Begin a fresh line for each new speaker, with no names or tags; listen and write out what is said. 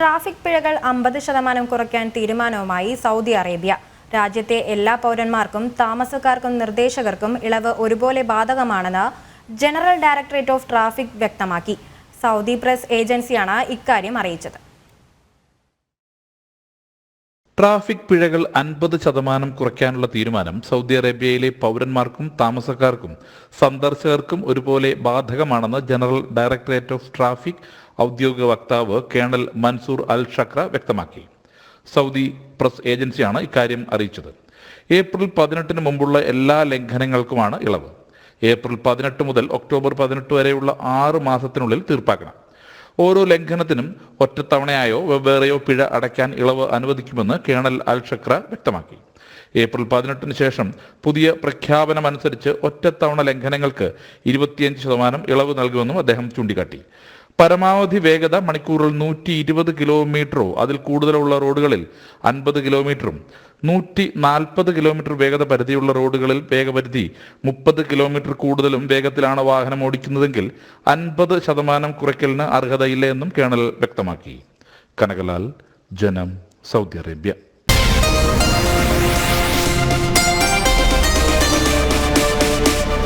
Traffic പിഴകൾ അമ്പത് ശതമാനം കുറയ്ക്കാൻ തീരുമാനവുമായി സൗദി അറേബ്യ. രാജ്യത്തെ എല്ലാ പൗരന്മാർക്കും താമസക്കാർക്കും നിർദ്ദേശകർക്കും ഇളവ് ഒരുപോലെ ബാധകമാണെന്ന് ജനറൽ ഡയറക്ടറേറ്റ് ഓഫ് ട്രാഫിക് വ്യക്തമാക്കി. സൗദി പ്രസ് ഏജൻസിയാണ് ഇക്കാര്യം അറിയിച്ചത്.
ട്രാഫിക് പിഴകൾ അൻപത് ശതമാനം കുറയ്ക്കാനുള്ള തീരുമാനം സൗദി അറേബ്യയിലെ പൗരന്മാർക്കും താമസക്കാർക്കും സന്ദർശകർക്കും ഒരുപോലെ ബാധകമാണെന്ന് ജനറൽ ഡയറക്ടറേറ്റ് ഓഫ് ട്രാഫിക് ഔദ്യോഗിക വക്താവ് കേണൽ മൻസൂർ അൽ ഷക്ര വ്യക്തമാക്കി. സൗദി പ്രസ് ഏജൻസിയാണ് ഇക്കാര്യം അറിയിച്ചത്. ഏപ്രിൽ പതിനെട്ടിന് മുമ്പുള്ള എല്ലാ ലംഘനങ്ങൾക്കുമാണ് ഇളവ്. ഏപ്രിൽ പതിനെട്ട് മുതൽ ഒക്ടോബർ പതിനെട്ട് വരെയുള്ള ആറ് മാസത്തിനുള്ളിൽ തീർപ്പാക്കണം. ഓരോ ലംഘനത്തിനും ഒറ്റത്തവണയായോ വെവ്വേറെയോ പിഴ അടയ്ക്കാൻ ഇളവ് അനുവദിക്കുമെന്ന് കേണൽ അൽ ഷക്ര വ്യക്തമാക്കി. ഏപ്രിൽ പതിനെട്ടിന് ശേഷം പുതിയ പ്രഖ്യാപനമനുസരിച്ച് ഒറ്റത്തവണ ലംഘനങ്ങൾക്ക് ഇരുപത്തിയഞ്ച് ശതമാനം ഇളവ് നൽകുമെന്നും അദ്ദേഹം ചൂണ്ടിക്കാട്ടി. പരമാവധി വേഗത മണിക്കൂറിൽ നൂറ്റി ഇരുപത് കിലോമീറ്ററോ അതിൽ കൂടുതലുള്ള റോഡുകളിൽ അൻപത് കിലോമീറ്ററും നൂറ്റി നാൽപ്പത് കിലോമീറ്റർ വേഗത പരിധിയുള്ള റോഡുകളിൽ വേഗപരിധി മുപ്പത് കിലോമീറ്റർ കൂടുതലും വേഗത്തിലാണ് വാഹനം ഓടിക്കുന്നതെങ്കിൽ അൻപത് ശതമാനം കുറയ്ക്കലിന് അർഹതയില്ല എന്നും കേണൽ വ്യക്തമാക്കി. കനകലാൽ ജനം സൗദി അറേബ്യ.